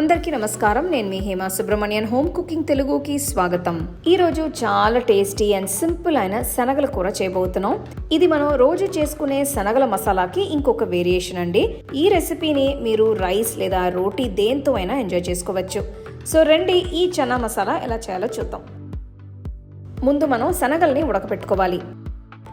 అందరికీ నమస్కారం. నేను మీ హేమ సుబ్రహ్మణ్యన్. హోమ్ కుకింగ్ తెలుగుకి స్వాగతం. ఈ రోజు చాలా టేస్టీ అండ్ సింపుల్ అయిన శనగల కూర చేయబోతున్నాం. ఇది మనం రోజు చేసుకునే శనగల మసాలాకి ఇంకొక వేరియేషన్ అండి. ఈ రెసిపీని మీరు రైస్ లేదా రోటీ దేంతో అయినా ఎంజాయ్ చేసుకోవచ్చు. సో రండి ఈ చనా మసాలా ఎలా చేయాలో చూద్దాం. ముందు మనం శనగల్ని ఉడకపెట్టుకోవాలి.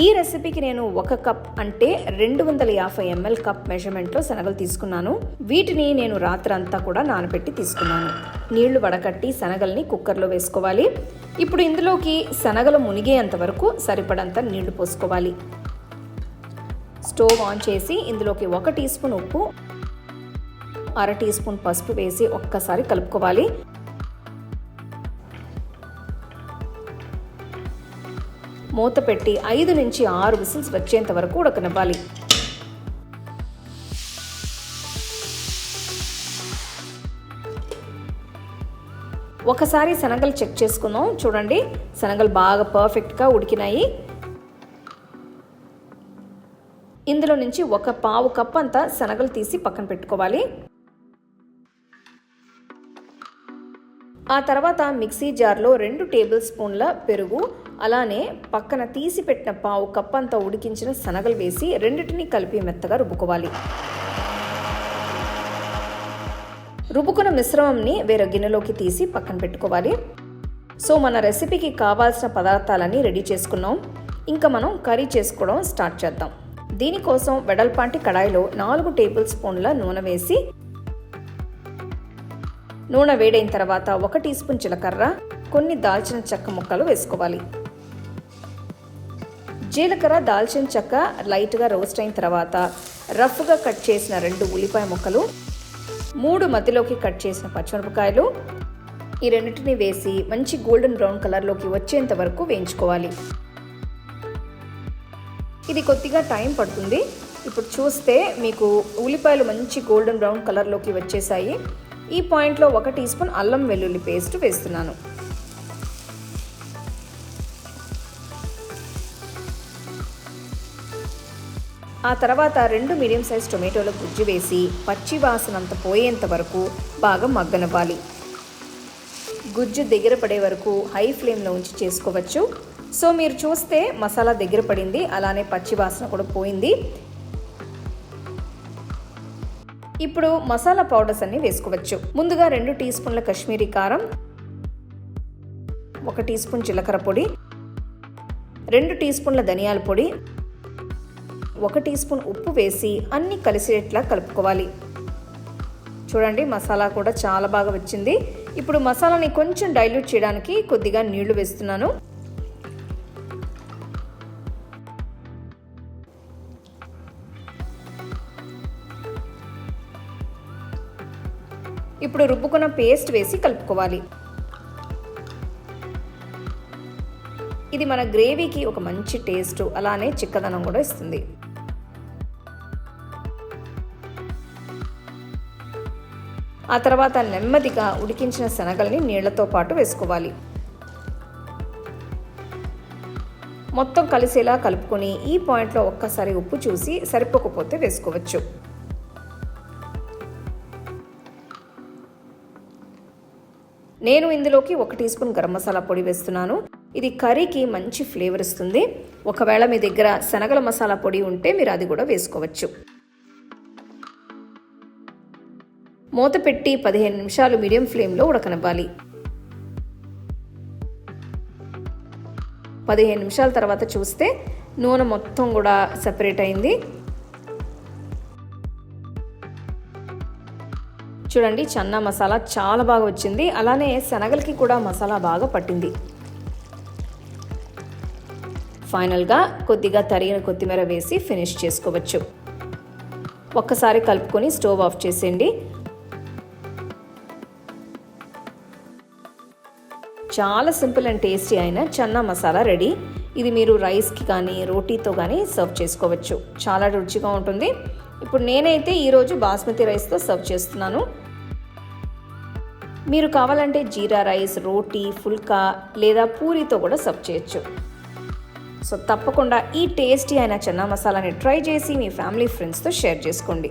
ఈ రెసిపీకి నేను ఒక కప్ అంటే రెండు వందల యాభై ఎంఎల్ కప్ మెజర్మెంట్లో శనగలు తీసుకున్నాను. వీటిని నేను రాత్రంతా కూడా నానబెట్టి తీసుకున్నాను. నీళ్ళు వడకట్టి శనగల్ని కుక్కర్లో వేసుకోవాలి. ఇప్పుడు ఇందులోకి శనగలు మునిగేంత వరకు సరిపడంత నీళ్ళు పోసుకోవాలి. స్టవ్ ఆన్ చేసి ఇందులోకి ఒక టీ స్పూన్ ఉప్పు అర టీ స్పూన్ పసుపు వేసి ఒక్కసారి కలుపుకోవాలి. మూత పెట్టి ఐదు నుంచి ఆరు విసిల్స్ వచ్చేంత వరకు ఉడకనివ్వాలి. ఒకసారి శనగలు చెక్ చేసుకుందాం. చూడండి శనగలు బాగా పర్ఫెక్ట్గా ఉడికినాయి. ఇందులో నుంచి ఒక పావు కప్ అంతా శనగలు తీసి పక్కన పెట్టుకోవాలి. ఆ తర్వాత మిక్సీ జార్లో రెండు టేబుల్ స్పూన్ల పెరుగు అలానే పక్కన తీసి పెట్టిన పావు కప్ అంతా ఉడికించిన శనగలు వేసి రెండింటిని కలిపి మెత్తగా రుబ్బుకోవాలి. రుబ్బుకున్న మిశ్రమంని వేరే గిన్నెలోకి తీసి పక్కన పెట్టుకోవాలి. సో మన రెసిపీకి కావాల్సిన పదార్థాలన్నీ రెడీ చేసుకున్నాం. ఇంకా మనం కర్రీ చేసుకోవడం స్టార్ట్ చేద్దాం. దీనికోసం వెడల్పాంటి కడాయిలో నాలుగు టేబుల్ స్పూన్ల నూనె వేసి నూనె వేడైన తర్వాత ఒక టీ స్పూన్ జీలకర్ర కొన్ని దాల్చిన చెక్క ముక్కలు వేసుకోవాలి. జీలకర్ర దాల్చిన చెక్క లైట్గా రోస్ట్ అయిన తర్వాత రఫ్గా కట్ చేసిన రెండు ఉల్లిపాయ ముక్కలు మూడు మధ్యలోకి కట్ చేసిన పచ్చిమిరపకాయలు ఈ రెండింటిని వేసి మంచి గోల్డెన్ బ్రౌన్ కలర్లోకి వచ్చేంత వరకు వేయించుకోవాలి. ఇది కొద్దిగా టైం పడుతుంది. ఇప్పుడు చూస్తే మీకు ఉల్లిపాయలు మంచి గోల్డెన్ బ్రౌన్ కలర్లోకి వచ్చేసాయి. ఈ పాయింట్లో ఒక టీ స్పూన్ అల్లం వెల్లుల్లి పేస్ట్ వేస్తున్నాను. ఆ తర్వాత రెండు మీడియం సైజ్ టొమాటోల గుజ్జు వేసి పచ్చి వాసనంత పోయేంత వరకు బాగా మగ్గనివ్వాలి. గుజ్జు దగ్గర పడే వరకు హై ఫ్లేమ్లో ఉంచి చేసుకోవచ్చు. సో మీరు చూస్తే మసాలా దగ్గర పడింది అలానే పచ్చి వాసన కూడా పోయింది. ఇప్పుడు మసాలా పౌడర్స్ అన్ని వేసుకోవచ్చు. ముందుగా రెండు టీ స్పూన్ల కాశ్మీరీ కారం ఒక టీ స్పూన్ జీలకర్ర పొడి రెండు టీ స్పూన్ల ధనియాల పొడి ఒక టీ స్పూన్ ఉప్పు వేసి అన్ని కలిసేట్లా కలుపుకోవాలి. చూడండి మసాలా కూడా చాలా బాగా వచ్చింది. ఇప్పుడు మసాలాని కొంచెం డైల్యూట్ చేయడానికి కొద్దిగా నీళ్ళు వేస్తున్నాను. ఇప్పుడు రుబ్బుకున్న పేస్ట్ వేసి కలుపుకోవాలి. ఇది మన గ్రేవీకి ఒక మంచి టేస్ట్ అలానే చిక్కదనం కూడా ఇస్తుంది. ఆ తర్వాత నెమ్మదిగా ఉడికించిన శనగల్ని నీళ్ళతో పాటు వేసుకోవాలి. మొత్తం కలిసేలా కలుపుకొని ఈ పాయింట్లో ఒక్కసారి ఉప్పు చూసి సరిపోకపోతే వేసుకోవచ్చు. నేను ఇందులోకి ఒక టీ స్పూన్ గరం మసాలా పొడి వేస్తున్నాను. ఇది కర్రీకి మంచి ఫ్లేవర్ ఇస్తుంది. ఒకవేళ మీ దగ్గర శనగల మసాలా పొడి ఉంటే మీరు అది కూడా వేసుకోవచ్చు. మూత పెట్టి పదిహేను నిమిషాలు మీడియం ఫ్లేమ్లో ఉడకనివ్వాలి. పదిహేను నిమిషాల తర్వాత చూస్తే నూనె మొత్తం కూడా సెపరేట్ అయింది. చూడండి చన్నా మసాలా చాలా బాగా వచ్చింది. అలానే శనగలకి కూడా మసాలా బాగా పట్టింది. ఫైనల్గా కొద్దిగా తరిగిన కొత్తిమీర వేసి ఫినిష్ చేసుకోవచ్చు. ఒక్కసారి కలుపుకొని స్టవ్ ఆఫ్ చేసేయండి. చాలా సింపుల్ అండ్ టేస్టీ అయిన చన్నా మసాలా రెడీ. ఇది మీరు రైస్కి కానీ రోటీతో కానీ సర్వ్ చేసుకోవచ్చు. చాలా రుచిగా ఉంటుంది. ఇప్పుడు నేనైతే ఈరోజు బాస్మతి రైస్తో సర్వ్ చేస్తున్నాను. మీరు కావాలంటే జీరా రైస్ రోటీ ఫుల్కా లేదా పూరితో కూడా సర్వ్ చేయొచ్చు. సో తప్పకుండా ఈ టేస్టీ అయిన చన్నా మసాలాని ట్రై చేసి మీ ఫ్యామిలీ ఫ్రెండ్స్తో షేర్ చేసుకోండి.